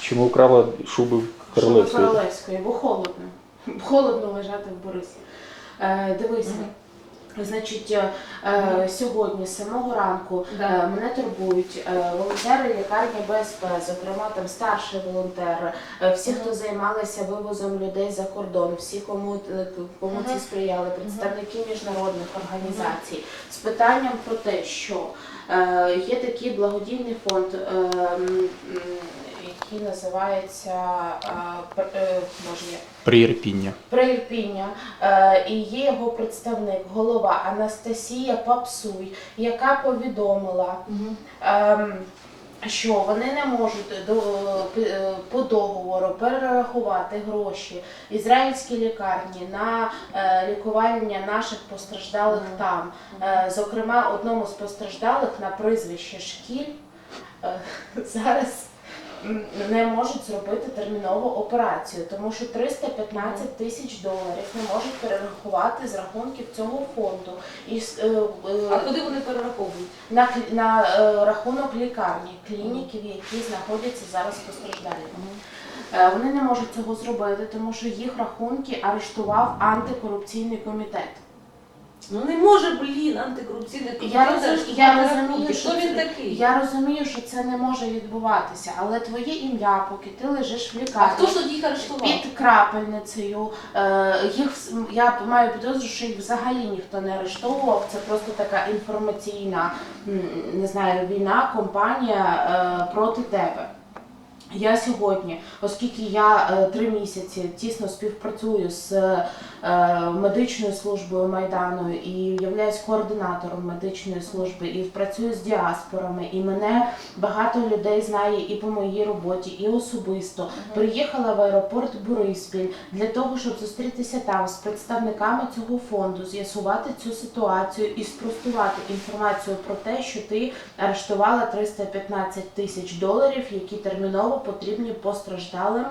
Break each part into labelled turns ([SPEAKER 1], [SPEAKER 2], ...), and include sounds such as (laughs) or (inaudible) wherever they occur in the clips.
[SPEAKER 1] Чому вкрала шуби королевської?
[SPEAKER 2] Королевської, бо холодно. Холодно лежати в Борисі. Е, дивися. Значить, е, е, сьогодні з самого ранку
[SPEAKER 3] Да.
[SPEAKER 2] е, мене турбують е, волонтери лікарні БСП, зокрема там старший волонтер, е, всі, хто займалися вивозом людей за кордон, всі, кому, е, кому ці сприяли, представники міжнародних організацій, з питанням про те, що е, є такий благодійний фонд, е, який називається е, пр- е, як?
[SPEAKER 1] Приєрпіння.
[SPEAKER 2] Приірпіння, е, і є його представник, голова Анастасія Папсуй, яка повідомила, ем, що вони не можуть до, е, по договору перерахувати гроші ізраїльській лікарні на е, лікування наших постраждалих там. Е, Зокрема, одному з постраждалих на прізвище Шкіль. Е, (laughs) зараз не можуть зробити термінову операцію, тому що 315 тисяч доларів не можуть перерахувати з рахунків цього фонду. І е, е,
[SPEAKER 3] А куди вони перераховують?
[SPEAKER 2] на, клі- на е, рахунок лікарні, клініків, які знаходяться зараз постраждалі. Е, Вони не можуть цього зробити, тому що їх рахунки арештував антикорупційний комітет.
[SPEAKER 3] Ну не може, блін, антикорупційний комітет.
[SPEAKER 2] Я, розум,
[SPEAKER 3] арештувати
[SPEAKER 2] я розумію, що
[SPEAKER 3] Хто він
[SPEAKER 2] це-
[SPEAKER 3] такий?
[SPEAKER 2] Я розумію, що це не може відбуватися, але твоє ім'я, поки ти лежиш в
[SPEAKER 3] А
[SPEAKER 2] лікарні.
[SPEAKER 3] хто ж тоді їх арештував?
[SPEAKER 2] Під крапельницею е, їх вс- я маю підозру, що їх взагалі ніхто не арештовував. Це просто така інформаційна м, не знаю, війна, компанія е, проти тебе. Я сьогодні, оскільки я е, три місяці тісно співпрацюю з е, медичною службою Майдану і являюсь координатором медичної служби і працюю з діаспорами, і мене багато людей знає і по моїй роботі, і особисто. Приїхала в аеропорт Бориспіль для того, щоб зустрітися там з представниками цього фонду, з'ясувати цю ситуацію і спростувати інформацію про те, що ти арештувала 315 тисяч доларів, які терміново потрібні постраждалим.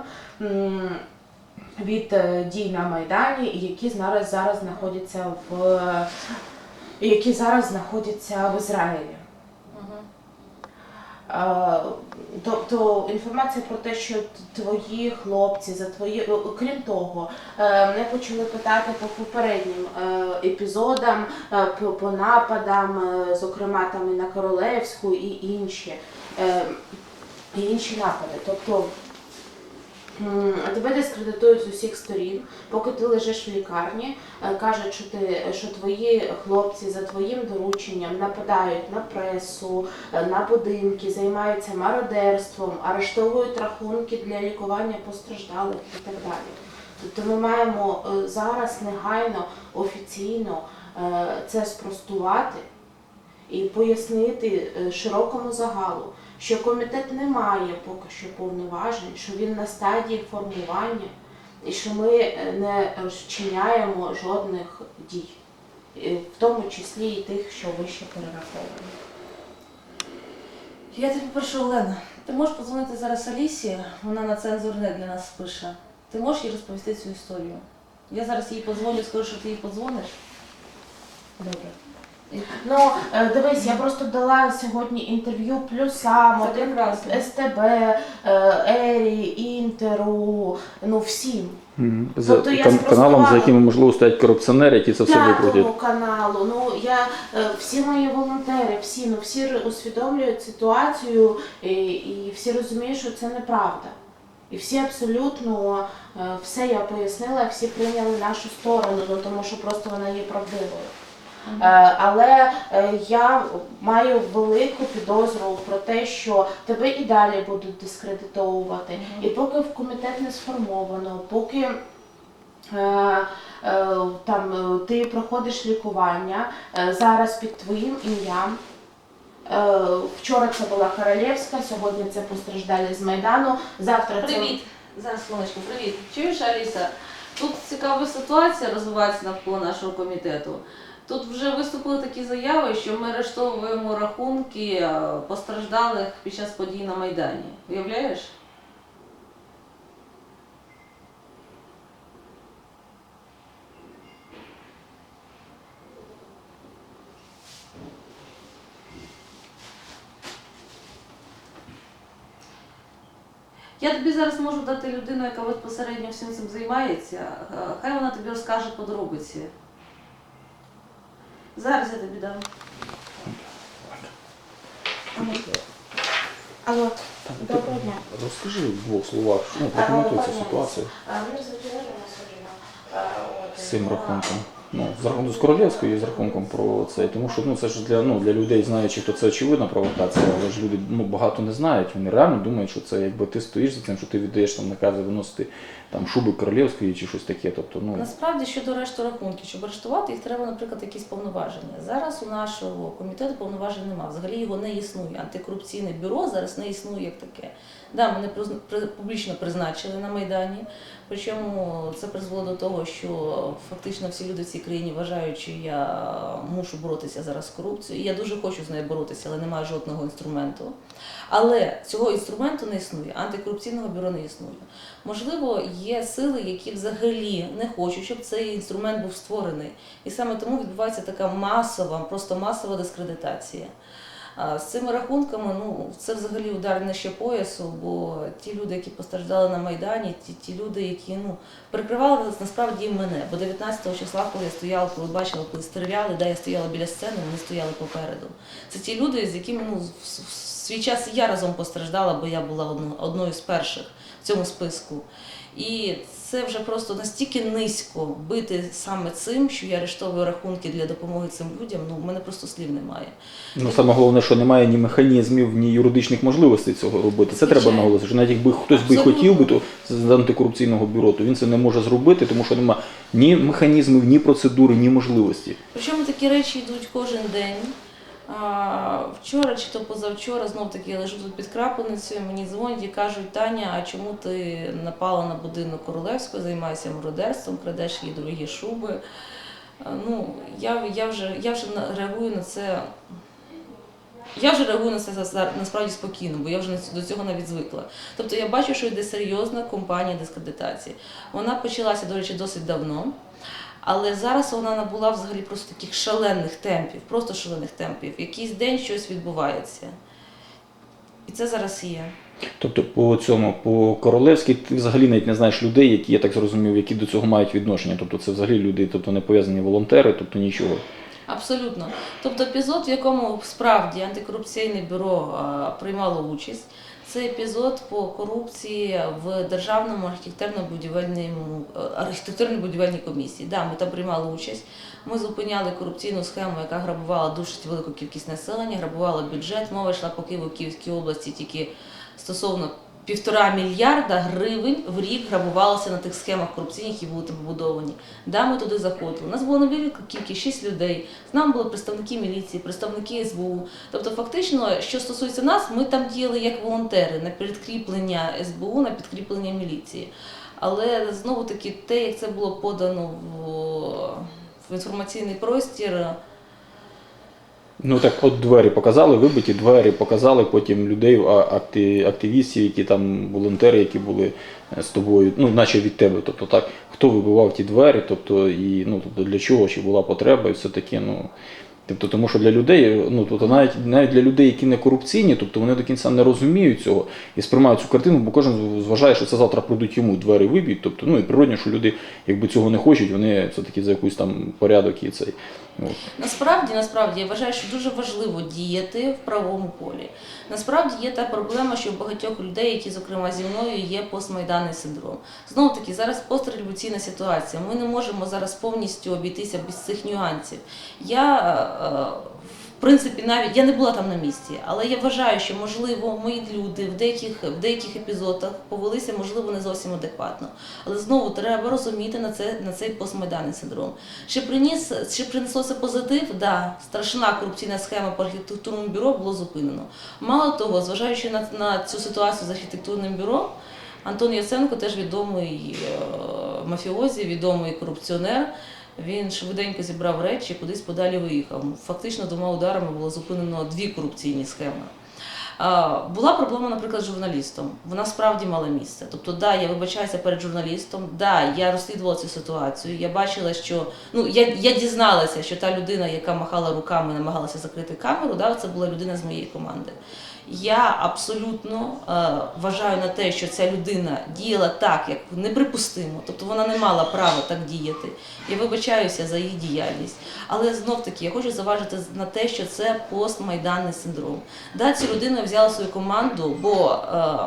[SPEAKER 2] Від е, дій на Майдані, які зараз зараз знаходяться в які зараз знаходяться в Ізраїлі. Е, Тобто інформація про те, що твої хлопці за твої окрім того, е, мене почали питати по попереднім е, епізодам, е, по, нападам, е, зокрема там і на Королевську і інші, е, і інші напади. Тобто тебе дискредитують з усіх сторін, поки ти лежиш в лікарні, е, кажуть, що ти що твої хлопці за твоїм дорученням нападають на пресу, е, на будинки, займаються мародерством, арештовують рахунки для лікування постраждалих і так далі. Тобто ми маємо е, зараз негайно офіційно це спростувати і пояснити широкому загалу, що комітет не має поки що повноважень, що він на стадії формування і що ми е, не вчиняємо жодних дій, е, в тому числі і тих, що вище перераховані.
[SPEAKER 3] Я тобі прошу, Олена, ти можеш подзвонити зараз Алісі, вона на цензурне для нас пише. Ти можеш їй розповісти цю історію? Я зараз їй подзвоню, скажу, що ти їй подзвониш.
[SPEAKER 2] Добре. Ну, е, дивись, я просто дала сьогодні інтерв'ю плюсам,
[SPEAKER 3] Це
[SPEAKER 2] один
[SPEAKER 3] прекрасно.
[SPEAKER 2] СТБ, е, Ері, Інтеру, ну всім.
[SPEAKER 1] За
[SPEAKER 2] Тобто я
[SPEAKER 1] кан- каналом, за якими можливо стоять корупціонери, які це все викрутять.
[SPEAKER 2] Каналу. Ну я е, всі мої волонтери, всі ну всі усвідомлюють ситуацію і, і всі розуміють, що це неправда. І всі абсолютно все я пояснила, всі прийняли нашу сторону, ну тому що просто вона є правдивою. Е, Але е, я маю велику підозру про те, що тебе і далі будуть дискредитовувати. І поки в комітет не сформовано, поки е, там ти проходиш лікування зараз під твоїм ім'ям. Вчора це була Королевська, сьогодні це постраждалі з Майдану. Завтра це
[SPEAKER 3] Привіт! Зараз хвилиночку, привіт. Чуєш, Аліса? Тут цікава ситуація розвивається навколо нашого комітету. Тут вже виступили такі заяви, що ми арештовуємо рахунки е, постраждалих під час подій на Майдані. Уявляєш? Я тобі зараз можу дати людину, яка безпосередньо всім цим займається. Е, Хай вона тобі розкаже подробиці. Зараз я тобі дам.
[SPEAKER 2] Алло, доброго дня.
[SPEAKER 1] Розкажи в двох словах, ну, прокоментуй цю ситуацію
[SPEAKER 2] Ми звичайно
[SPEAKER 1] з цим рахунком. Ну, з рахунком з королівською і з рахунком про це. Тому що ну, це ж для, ну, для людей, знаючи, то це очевидна провокація, але ж люди ну, багато не знають. Вони реально думають, що це якби ти стоїш за цим, що ти віддаєш там накази виносити там шуби королівської чи щось таке. Тобто, ну,
[SPEAKER 4] Насправді щодо решту рахунків, щоб арештувати їх треба, наприклад, якісь повноваження. Зараз у нашого комітету повноважень немає. Взагалі його не існує. Антикорупційне бюро зараз не існує як таке. Да, мене публічно призначили на Майдані. Причому це призвело до того, що фактично всі люди в цій країні вважають, що я мушу боротися зараз з корупцією. І я дуже хочу з нею боротися, але немає жодного інструменту. Але цього інструменту не існує, антикорупційного бюро не існує. Можливо, є сили, які взагалі не хочуть, щоб цей інструмент був створений. І саме тому відбувається така масова, просто масова дискредитація. З цими рахунками, ну це взагалі удар нижче поясу, бо ті люди, які постраждали на Майдані, ті, ті люди, які ну прикривали насправді мене. Бо 19 числа, коли я стояла, коли бачила, коли стріляли, да, я стояла біля сцени, вони стояли попереду. Це ті люди, з якими ну, в, свій час я разом постраждала, бо я була одно, одною з перших в цьому списку. І це вже просто настільки низько бити саме цим, що я арештовую рахунки для допомоги цим людям. Ну, в мене просто слів немає.
[SPEAKER 1] ну саме головне, що немає ні механізмів, ні юридичних можливостей цього робити. Це треба наголосити. Що навіть якби хтось би хотів би, то з антикорупційного бюро, то він це не може зробити, тому що немає ні механізмів, ні процедури, ні можливості.
[SPEAKER 4] Причому такі речі йдуть кожен день. Вчора чи то позавчора знов таки я лежу тут під крапельницею, мені дзвонять і кажуть, Таня, а чому ти напала на будинок Королевської, займаєшся мародерством, крадеш її дорогі шуби. Ну, я, я, вже, я вже реагую на це. Я вже реагую на це насправді спокійно, бо я вже до цього навіть звикла. Тобто я бачу, що йде серйозна кампанія дискредитації. Вона почалася, до речі, досить давно. Але зараз вона набула взагалі просто таких шалених темпів, просто шалених темпів. Якийсь день щось відбувається. І це зараз є.
[SPEAKER 1] Тобто по цьому, по королевськи, ти взагалі навіть не знаєш людей, які я так зрозумів, які до цього мають відношення. Тобто це взагалі люди, тобто не пов'язані волонтери, тобто нічого.
[SPEAKER 4] Абсолютно. Тобто епізод, в якому справді антикорупційне бюро а, приймало участь, це епізод по корупції в державному архітектурно-будівельному е, архітектурно-будівельній комісії. Да, ми там приймали участь. Ми зупиняли корупційну схему, яка грабувала душить велику кількість населення, грабувала бюджет. Мова йшла по Києву, Київській області тільки стосовно півтора мільярда гривень в рік грабувалося на тих схемах корупційних, які були побудовані. Да, ми туди заходили. У нас було невелика кількість, 6 людей. З нами були представники міліції, представники СБУ. Тобто, фактично, що стосується нас, ми там діяли як волонтери на підкріплення СБУ, на підкріплення міліції. Але знову таки, те, як це було подано в інформаційний простір.
[SPEAKER 1] Ну так, от двері показали, вибиті двері, показали потім людей, активістів, які там волонтери, які були е, з тобою, ну, наче від тебе. Тобто так, хто вибивав ті двері, тобто, і ну, тобто для чого, чи була потреба, і все таке. Ну, тобто, тому що для людей, ну тобто навіть навіть для людей, які не корупційні, тобто вони до кінця не розуміють цього і сприймають цю картину, бо кожен зважає, що це завтра прийдуть йому двері виб'ють. Тобто, ну і природно, що люди, якби цього не хочуть, вони все таки за якийсь там порядок і цей.
[SPEAKER 4] Насправді, насправді, я вважаю, що дуже важливо діяти в правовому полі. Насправді є та проблема, що в багатьох людей, які, зокрема, зі мною, є постмайданний синдром. Знову таки, зараз постреволюційна ситуація. Ми не можемо зараз повністю обійтися без цих нюансів. Я е, в принципі, навіть я не була там на місці, але я вважаю, що можливо мої люди в деяких в деяких епізодах повелися, можливо, не зовсім адекватно. Але знову треба розуміти на це на цей постмайданний синдром. Чи приніс чи принесло це позитив? Да, страшна корупційна схема по архітектурному бюро було зупинено. Мало того, зважаючи на, на цю ситуацію з архітектурним бюро, Антон Яценко теж відомий е, мафіозі, відомий корупціонер. Він швиденько зібрав речі, кудись подалі виїхав. Фактично двома ударами було зупинено дві корупційні схеми. Була проблема, наприклад, з журналістом. Вона справді мала місце. Тобто, да, я вибачаюся перед журналістом, да, я розслідувала цю ситуацію. Я бачила, що ну я, я дізналася, що та людина, яка махала руками, намагалася закрити камеру, да, це була людина з моєї команди. Я абсолютно е, вважаю на те, що ця людина діяла так, як неприпустимо, тобто вона не мала права так діяти. Я вибачаюся за її діяльність. Але знов таки я хочу заважити на те, що це постмайданний синдром. Да, цю людину взяла свою команду, бо е,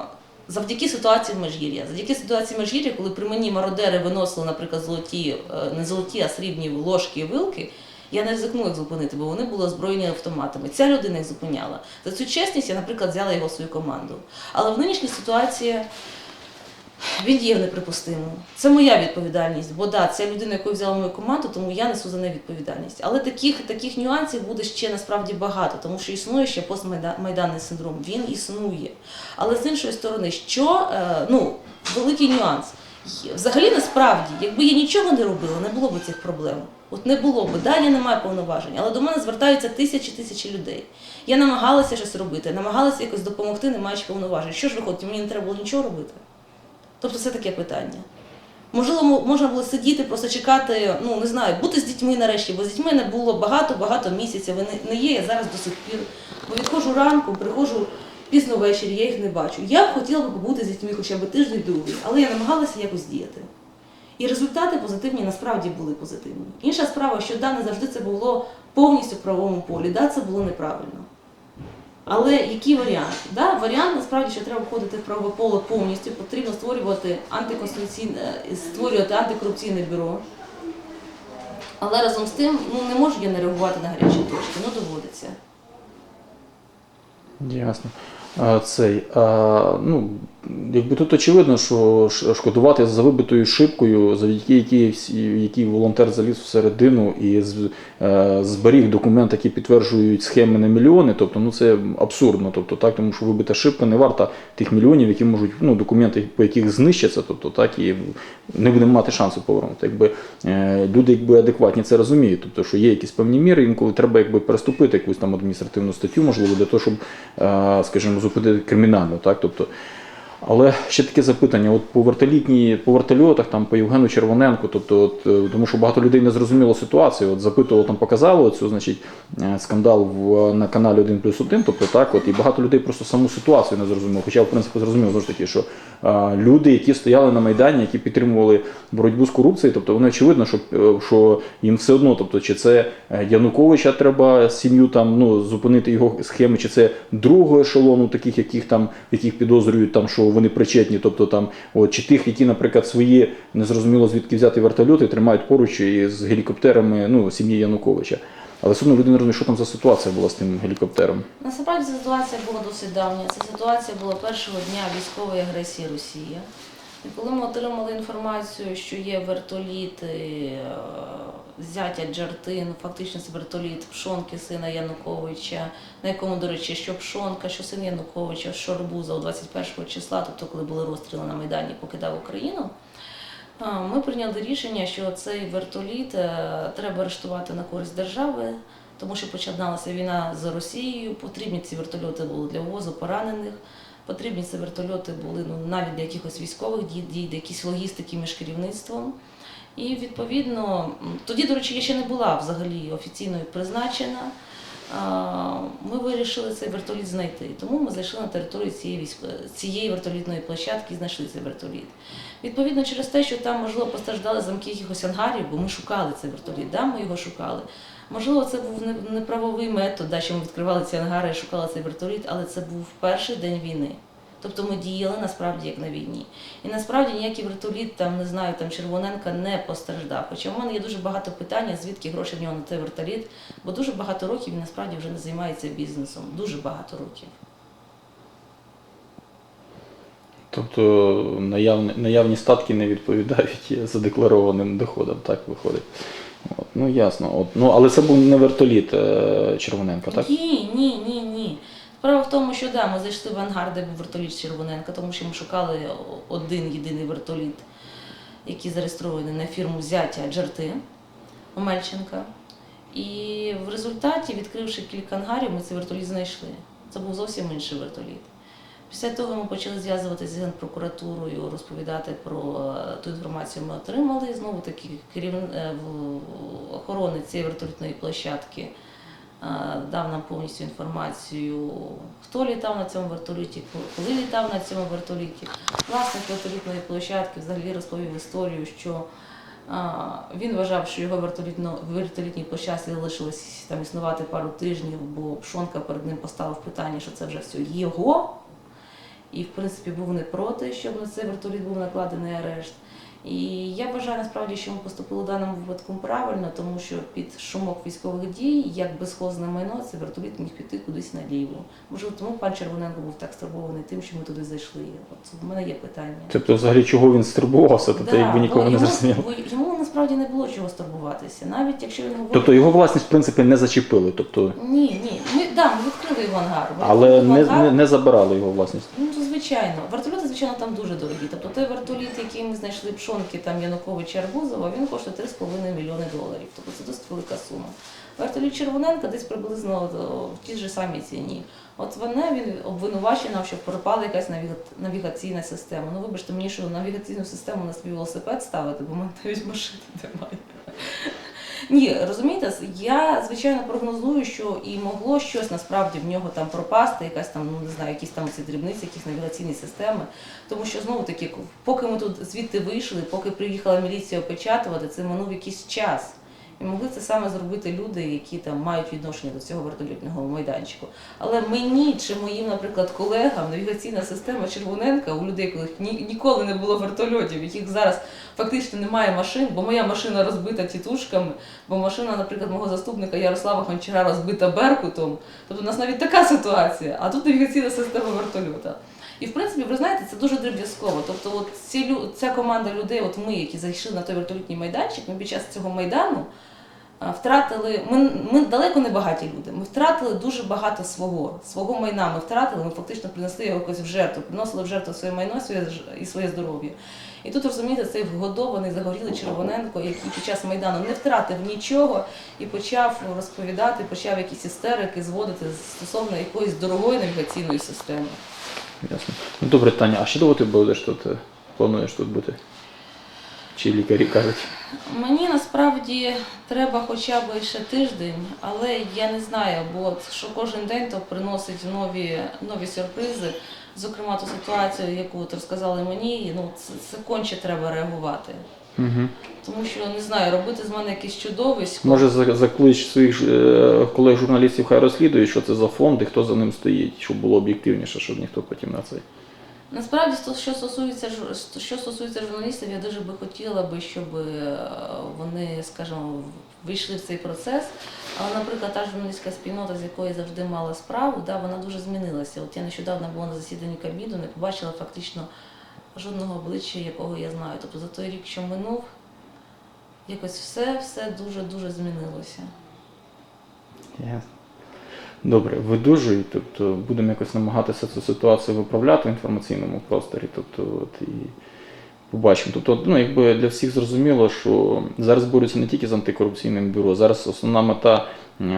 [SPEAKER 4] завдяки ситуації в Межгір'я, завдяки ситуації в Межгір'я, коли при мені мародери виносили, наприклад, золоті, е, не золоті, а срібні ложки і вилки. Я не ризикну їх зупинити, бо вони були озброєні автоматами. Ця людина їх зупиняла. За цю чесність я, наприклад, взяла його в свою команду. Але в нинішній ситуації він діяв неприпустимо. Це моя відповідальність, бо да, це людина, яку взяла мою команду, тому я несу за неї відповідальність. Але таких, таких нюансів буде ще насправді багато, тому що існує ще постмайданний синдром. Він існує. Але з іншої сторони, що е, ну, великий нюанс. Взагалі, насправді, якби я нічого не робила, не було б цих проблем. От не було б, да, я не маю повноважень, але до мене звертаються тисячі тисячі людей. Я намагалася щось робити, намагалася якось допомогти, не маючи повноважень. Що ж виходить, мені не треба було нічого робити? Тобто це таке питання. Можливо, можна було сидіти, просто чекати, ну не знаю, бути з дітьми нарешті, бо з дітьми не було багато-багато місяців. Вони не є, я зараз до сих пір. Бо відходжу ранку, приходжу пізно ввечері, я їх не бачу. Я б хотіла б побути з дітьми хоча б тиждень другий, але я намагалася якось діяти. І результати позитивні насправді були позитивні. Інша справа, що да, не завжди це було повністю в правовому полі, да, це було неправильно. Але який варіант? Да, варіант насправді, що треба входити в правове поле повністю, потрібно створювати антиконституційне, е, створювати антикорупційне бюро. Але разом з тим, ну не можу я не реагувати на гарячі точки, ну доводиться.
[SPEAKER 1] Ясно. Цей, ну, якби тут очевидно, що шкодувати за вибитою шибкою, завдяки якій, якій волонтер заліз всередину і е, зберіг документи, які підтверджують схеми на мільйони, тобто ну, це абсурдно. Тобто, так, тому що вибита шибка не варта тих мільйонів, які можуть, ну, документи, по яких знищаться, тобто, так, і не будемо мати шансу повернути. Якби, е, люди якби, адекватні це розуміють, тобто, що є якісь певні міри, інколи треба якби, переступити якусь там адміністративну статтю, можливо, для того, щоб, е, скажімо, зупинити кримінальну. Так, тобто, але ще таке запитання: от по вертолітній, по вертольотах, там по Євгену Червоненку, тобто, от, е, тому що багато людей не зрозуміло ситуацію. От запитувало, там показали цю, значить, е, скандал в, на каналі 1 плюс 1, тобто так, от, і багато людей просто саму ситуацію не зрозуміло. Хоча, в принципі, зрозуміло знову ж таки, що е, люди, які стояли на Майдані, які підтримували боротьбу з корупцією, тобто вони очевидно, що, що їм все одно, тобто, чи це Януковича треба сім'ю там ну, зупинити його схеми, чи це другого ешелону, таких, яких там, яких підозрюють, там, що вони причетні, тобто там, от, чи тих, які, наприклад, свої незрозуміло звідки взяти вертольоти, тримають поруч із гелікоптерами ну, сім'ї Януковича. Але все люди не розуміють, що там за ситуація була з тим гелікоптером.
[SPEAKER 4] Насправді ситуація була досить давня. Ця ситуація була першого дня військової агресії Росії. І коли ми отримали інформацію, що є вертоліт е, зятя Джартин, фактично це вертоліт Пшонки, сина Януковича, на якому, до речі, що Пшонка, що син Януковича, що Арбуза у 21 числа, тобто коли були розстріли на Майдані, покидав Україну. Ми прийняли рішення, що цей вертоліт е, треба арештувати на користь держави, тому що починалася війна з Росією. Потрібні ці вертольоти були для ввозу поранених. Потрібні ці вертольоти були ну, навіть для якихось військових дій, для якісь логістики між керівництвом. І відповідно, тоді, до речі, я ще не була взагалі офіційно призначена. Ми вирішили цей вертоліт знайти. Тому ми зайшли на територію цієї військо... цієї вертолітної площадки і знайшли цей вертоліт. Відповідно, через те, що там, можливо, постраждали замки якихось ангарів, бо ми шукали цей вертоліт, да, ми його шукали. Можливо, це був неправовий метод, да, що ми відкривали ці ангари і шукали цей вертоліт, але це був перший день війни. Тобто ми діяли насправді як на війні. І насправді ніякий вертоліт, там не знаю, там Червоненка не постраждав. Хоча в мене є дуже багато питань, звідки гроші в нього на той вертоліт, бо дуже багато років він насправді вже не займається бізнесом. Дуже багато років.
[SPEAKER 1] Тобто наявні, наявні статки не відповідають задекларованим доходам, так виходить. От, ну ясно. От, ну, але це був не вертоліт е, Червоненка, так?
[SPEAKER 4] Ні, ні, ні, ні. Справа в тому, що да, ми зайшли в ангар, де був вертоліт Червоненка, тому що ми шукали один єдиний вертоліт, який зареєстрований на фірму взяття Джарти Омельченка. І в результаті, відкривши кілька ангарів, ми цей вертоліт знайшли. Це був зовсім інший вертоліт. Після того ми почали зв'язуватися з Генпрокуратурою, розповідати про е, ту інформацію ми отримали. Знову таки керів... е, охорони цієї вертолітної площадки дав нам повністю інформацію, хто літав на цьому вертоліті, коли літав на цьому вертоліті. Власник вертолітної площадки взагалі розповів історію, що він вважав, що його вертолітній площадці залишилось там існувати пару тижнів, бо Пшонка перед ним поставив питання, що це вже все його. І, в принципі, був не проти, щоб на цей вертоліт був накладений арешт. І я вважаю насправді, що ми поступили в даному випадку правильно, тому що під шумок військових дій, як безхозне майно, цей вертоліт міг піти кудись наліво. Можливо, тому пан Червоненко був так стурбований тим, що ми туди зайшли. От в мене є питання.
[SPEAKER 1] Тобто, взагалі, чого він стурбувався, то
[SPEAKER 4] Да,
[SPEAKER 1] якби нікого не зрозуміло.
[SPEAKER 4] Йому насправді не було чого стурбуватися. Навіть якщо він говорив.
[SPEAKER 1] Тобто його власність, в принципі, не зачепили, тобто,
[SPEAKER 4] Ні, ні. Ми, да, ми відкрили його ангар.
[SPEAKER 1] Але не,
[SPEAKER 4] ангар.
[SPEAKER 1] не, не забирали його власність.
[SPEAKER 4] Ну, то звичайно. Вертольоти, звичайно, там дуже дорогі. Тобто той вертоліт, який ми знайшли пшонки там Януковича Арбузова, він коштує 3,5 мільйони доларів. Тобто це досить велика сума. Вертоліт Червоненка десь приблизно в тій ж самій ціні. От вона він обвинувачена, що пропала якась навіга- навігаційна система. Ну вибачте мені, що навігаційну систему на свій велосипед ставити, бо в мене навіть машини немає. Ні, розумієте, я звичайно прогнозую, що і могло щось насправді в нього там пропасти, якась там, ну не знаю, якісь там ці дрібниці, якісь навігаційні системи. Тому що знову таки, поки ми тут звідти вийшли, поки приїхала міліція опечатувати, це минув якийсь час. І могли це саме зробити люди, які там мають відношення до цього вертольотного майданчику. Але мені чи моїм, наприклад, колегам навігаційна система Червоненка у людей, коли ні, ніколи не було вертольотів, яких зараз фактично немає машин, бо моя машина розбита тітушками, бо машина, наприклад, мого заступника Ярослава Гончара розбита Беркутом. Тобто у нас навіть така ситуація, а тут навігаційна система вертольота. І в принципі, ви знаєте, це дуже дріб'язково. Тобто, от ці ця команда людей, от ми, які зайшли на той вертолітній майданчик, ми під час цього майдану втратили. Ми, ми далеко не багаті люди. Ми втратили дуже багато свого, свого майна. Ми втратили, ми фактично принесли його в жертву, приносили в жертву своє майно своє і своє здоров'я. І тут розумієте, цей вгодований, загорілий Червоненко, який під час майдану не втратив нічого і почав розповідати, почав якісь істерики зводити стосовно якоїсь дорогої навігаційної системи.
[SPEAKER 1] Ясно. Ну добре, Таня, а ще довго ти будеш тут? е, Плануєш тут бути? Чи лікарі кажуть?
[SPEAKER 4] Мені насправді треба хоча б ще тиждень, але я не знаю, бо що кожен день то приносить нові, нові сюрпризи. Зокрема, ту ситуацію, яку от розказали мені, ну це, це конче треба реагувати.
[SPEAKER 1] Угу.
[SPEAKER 4] Тому що не знаю, робити з мене якесь чудовисько.
[SPEAKER 1] Може, за- заклич своїх е, колег журналістів, хай розслідують, що це за фонд і хто за ним стоїть, щоб було об'єктивніше, щоб ніхто потім на це.
[SPEAKER 4] Насправді, що стосується що стосується журналістів, я дуже би хотіла би, щоб е, вони, скажімо, вийшли в цей процес. Але, наприклад, та журналістська спільнота, з якою завжди мала справу, да, вона дуже змінилася. От я нещодавно була на засіданні Кабміну, не побачила фактично жодного обличчя, якого я знаю. Тобто за той рік, що минув, якось все, все дуже дуже змінилося.
[SPEAKER 1] Ясно. Добре, видужують, тобто будемо якось намагатися цю ситуацію виправляти в інформаційному просторі. Тобто, от, і побачимо. Тобто, ну, якби для всіх зрозуміло, що зараз борються не тільки з антикорупційним бюро, зараз основна мета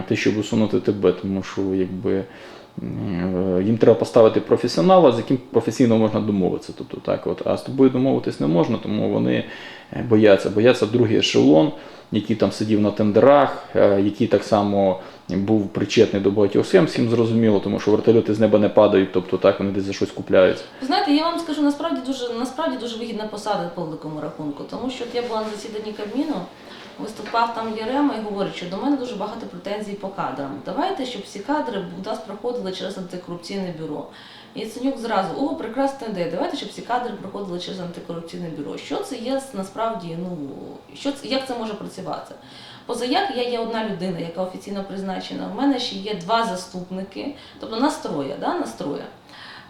[SPEAKER 1] те, щоб усунути тебе, тому що якби. М, Їм треба поставити професіонала, з яким професійно можна домовитися. Тобто, так, от, а з тобою домовитись не можна, тому вони е, бояться. Бояться другий ешелон, який там сидів на тендерах, е, який так само був причетний до багатьох схем, всім зрозуміло, тому що вертольоти з неба не падають, тобто так вони десь за щось купляються.
[SPEAKER 4] Знаєте, я вам скажу, насправді дуже насправді дуже вигідна посада по великому рахунку, тому що от я була на засіданні Кабміну, виступав там Єрема і говорить, що до мене дуже багато претензій по кадрам. Давайте, щоб всі кадри у нас проходили через антикорупційне бюро. І Яценюк зразу, о, прекрасна ідея, давайте, щоб всі кадри проходили через антикорупційне бюро. Що це є насправді, ну що це, як це може працювати? Позаяк я є одна людина, яка офіційно призначена. У мене ще є два заступники, тобто настроя, да, настроя.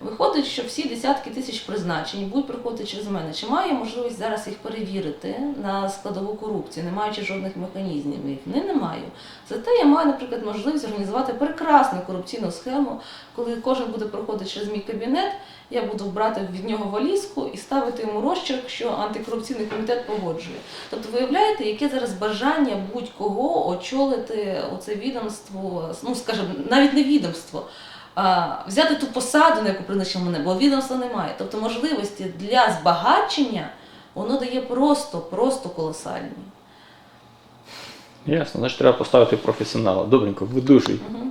[SPEAKER 4] Виходить, що всі десятки тисяч призначень будуть приходити через мене. Чи маю можливість зараз їх перевірити на складову корупцію, не маючи жодних механізмів? Не, не маю. Зате я маю, наприклад, можливість організувати прекрасну корупційну схему, коли кожен буде проходити через мій кабінет, я буду брати від нього валізку і ставити йому розчерк, що антикорупційний комітет погоджує. Тобто, виявляєте, яке зараз бажання будь-кого очолити оце відомство, ну скажімо, навіть не відомство. Взяти ту посаду, на яку призначив мене, бо відомства немає. Тобто можливості для збагачення воно дає просто, просто колосальні.
[SPEAKER 1] Ясно, значить треба поставити професіонала. Добренько, видужуй.
[SPEAKER 4] Мгм.